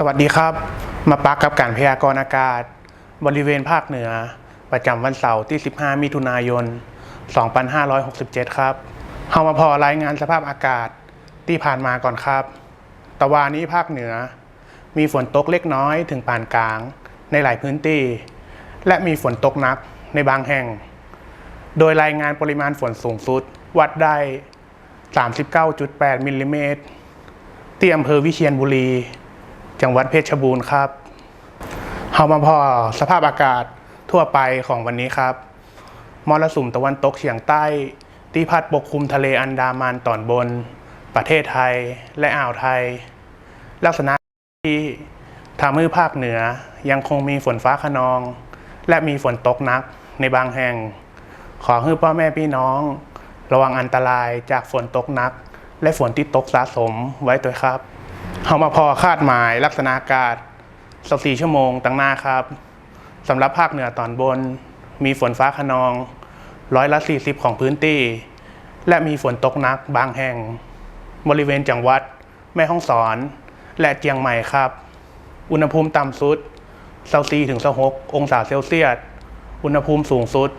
สวัสดีครับ มาปักกับการพยากรณ์อากาศ บริเวณภาคเหนือ ประจำวันเสาร์ที่ 15 มิถุนายน 2567 ครับเฮามาพอรายงานสภาพอากาศที่ผ่านมาก่อนครับ ตะวันนี้ภาคเหนือ มีฝนตกเล็กน้อยถึงปานกลางในหลายพื้นที่ และมีฝนตกหนักในบางแห่ง โดยรายงานปริมาณฝนสูงสุดวัดได้ 39.8 มิลลิเมตรที่อำเภอวิเชียรบุรี จังหวัดเพชรบูรณ์ครับเฮามาพอสภาพอากาศทั่วไปของวันนี้ครับ มรสุมตะวันตกเฉียงใต้ที่พัดปกคลุมทะเลอันดามันตอนบน ประเทศไทยและอ่าวไทย ลักษณะที่ทำให้ภาคเหนือยังคงมีฝนฟ้าขนอง และมีฝนตกหนักในบางแห่ง ขอให้พ่อแม่พี่น้อง ระวังอันตรายจากฝนตกหนัก และฝนที่ตกสะสมไว้ด้วยครับ เฮามาพอคาดหมายลักษณะอากาศ24ชั่วโมงตั้งหน้าครับสำหรับภาคเหนือตอนบน มีฝนฟ้าขนองร้อยละ 40 ของพื้นที่ และมีฝนตกหนักบางแห่ง บริเวณจังหวัด แม่ฮ่องสอน และเจียงใหม่ครับ อุณหภูมิต่ำสุด24ถึง26องศาเซลเซียส อุณหภูมิสูงสุด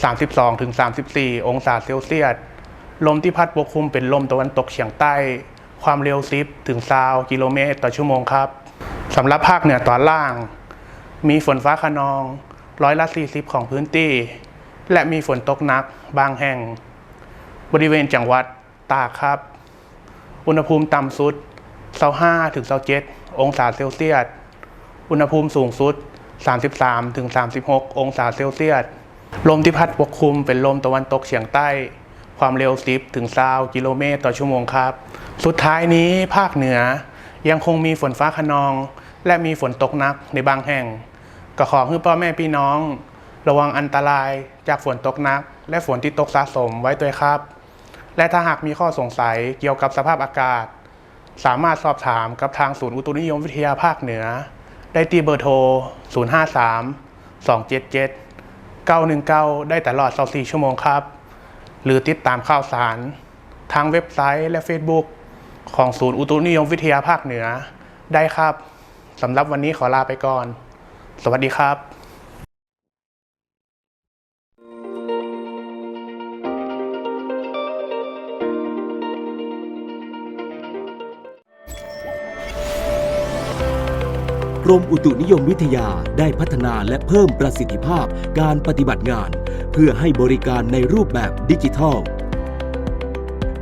32ถึง34 องศาเซลเซียส ลมที่พัดปกคลุมเป็นลมตะวันตกเฉียงใต้ ความเร็ว 10 ถึง20กิโลเมตรต่อชั่วโมงครับสำหรับภาคเหนือตอนล่าง มีฝนฟ้าขนองร้อยละ 40 ของพื้นที่ และมีฝนตกหนักบางแห่ง บริเวณจังหวัดตากครับ อุณหภูมิต่ำสุด 25ถึง27องศาเซลเซียส อุณหภูมิสูงสุด 33ถึง36 องศาเซลเซียส ลมที่พัดปกคลุมเป็นลมตะวันตกเฉียงใต้ ความเร็ว 10ถึง20กิโลเมตรต่อชั่วโมงครับ สุดท้ายนี้ภาคเหนือยังคงมีฝนฟ้าขนอง และมีฝนตกหนักในบางแห่ง ก็ขอให้พ่อแม่พี่น้อง ระวังอันตรายจากฝนตกหนัก และฝนที่ตกสะสมไว้ด้วยครับ และถ้าหากมีข้อสงสัยเกี่ยวกับสภาพอากาศ สามารถสอบถามกับทางศูนย์อุตุนิยมวิทยาภาคเหนือ ได้ที่เบอร์โทร 053 277 919 ได้ตลอด 24 ชั่วโมงครับ หรือติดตามข่าวสาร ทางเว็บไซต์และ Facebook ของศูนย์อุตุนิยมวิทยาภาคเหนือได้ครับสำหรับวันนี้ขอลาไปก่อน สวัสดีครับกรมอุตุนิยมวิทยาได้พัฒนาและเพิ่มประสิทธิภาพการปฏิบัติงาน เพื่อให้บริการในรูปแบบดิจิทัล